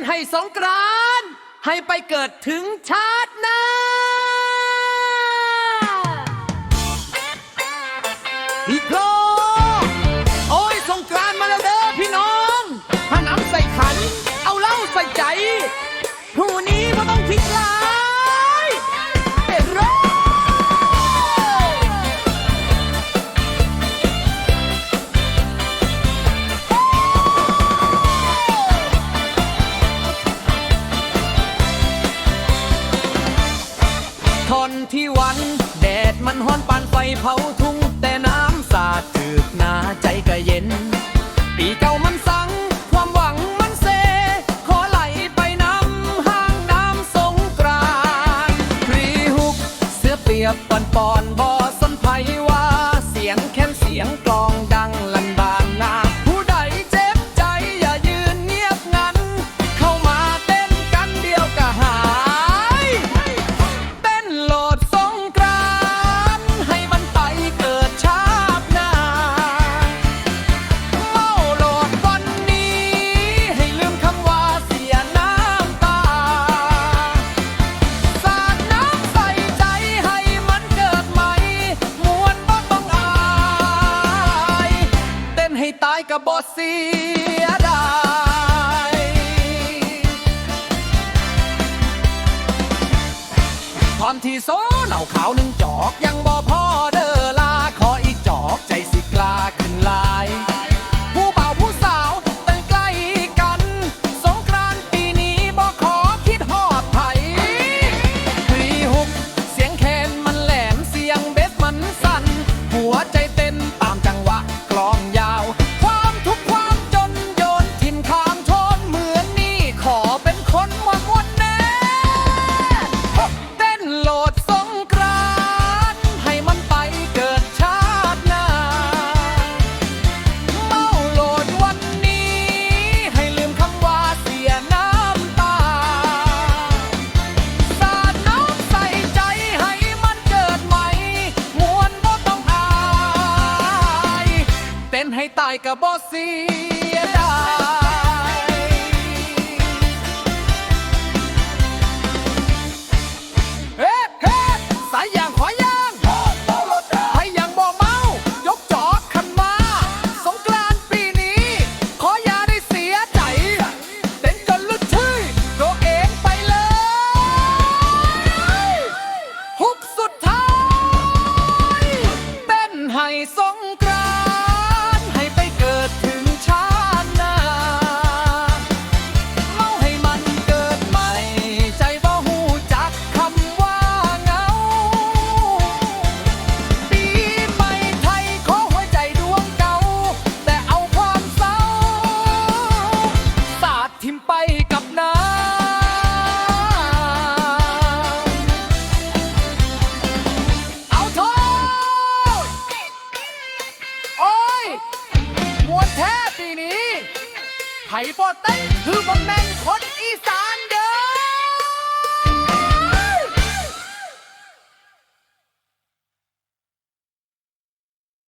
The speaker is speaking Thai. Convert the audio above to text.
ต์ให้สงกรานให้ไปเกิดถึงชาติหน้า Because ที่วัน แดดมันฮ้อนปานไฟเผาทุ่ง แต่น้ำสาดถึกนาใจก็เย็น ปีเก่ามันสัง ความหวังมันเซ ขอไหลไปน้ำห้างน้ำสงกรานตครีฮุก เสื้อเปียบปอนปอนบอสนไผว่า เสียงแค้นเสียงกลองดัง ก็บ่เสียดายพร้อมที่โซ่เหล่าขาวหนึ่งจอกยังบ่พ ให้ตายกับบอสเสียดาย ไผ่บ่เต้นคือบ่แมงคนอีสาน